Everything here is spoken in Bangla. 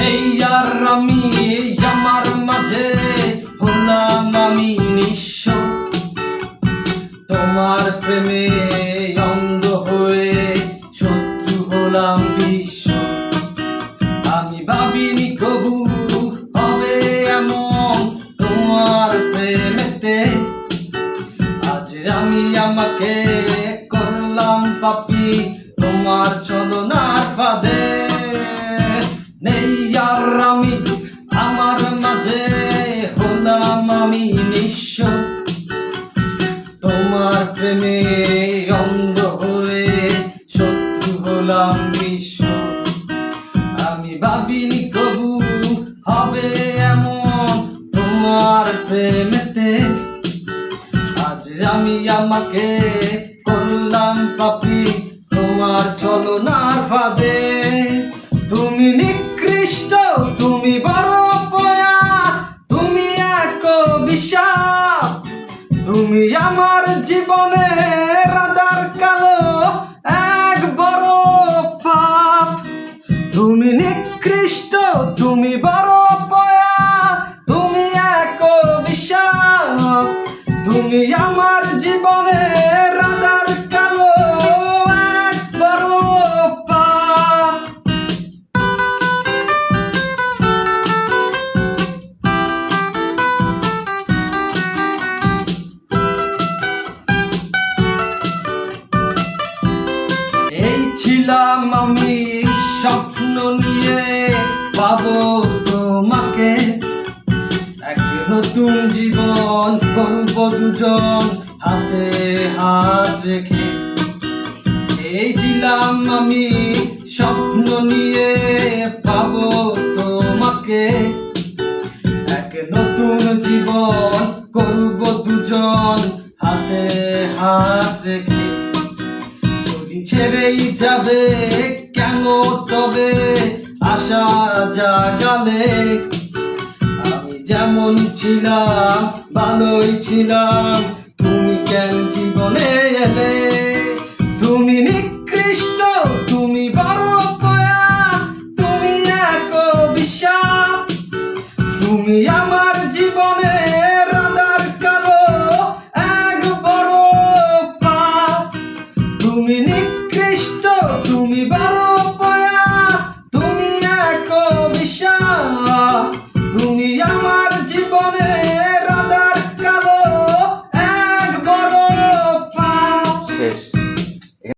এই আর আমি আমার মাঝে, হলাম আমি নিঃস্ব। তোমার প্রেমে হয়ে শত্রু হলাম বিশ্ব। আমি ভাবিনি কবু হবে এমন তোমার প্রেমেতে। আজ আমি আমাকে করলাম পাপি, তোমার চলনার ফাঁদে। নেই আর আমি, আমার মাঝে হলাম আমি নিঃস্ব। তোমার প্রেমে অন্ধ হয়ে শত্রু হলাম বিশ্ব আমি ভাবিনি কবু হবে এমন তোমার প্রেমেতে। আজ আমি আমাকে করলাম পাপি, তোমার চলনার ফাঁদে। তুমি নিকৃষ্ট তুমি বড় পয়া তুমি এক বিশাপ তুমি আমার জীবনে রাদার কালো, এক বড় পাপ। তুমি নিকৃষ্ট, তুমি বড় পয়া তুমি এক বিশাপ তুমি আমার জীবনে আমি স্বপ্ন নিয়ে পাবো তোমাকে। এক নতুন জীবন করব দুজন হাতে হাত রেখে। এই ছিলাম আমি স্বপ্ন নিয়ে পাবো তোমাকে। এক নতুন জীবন করব দুজন হাতে হাত রেখে। ছেড়েই যাবে, কেন তবে আশা জাগালে? আমি যেমন ছিলাম, ভালোই ছিলাম, তুমি কেন জীবনে এলে? তুমি নিকৃষ্ট, তুমি বড় পয়া, তুমি এক বিশ্বাস তুমি আমার জীবনে তুমি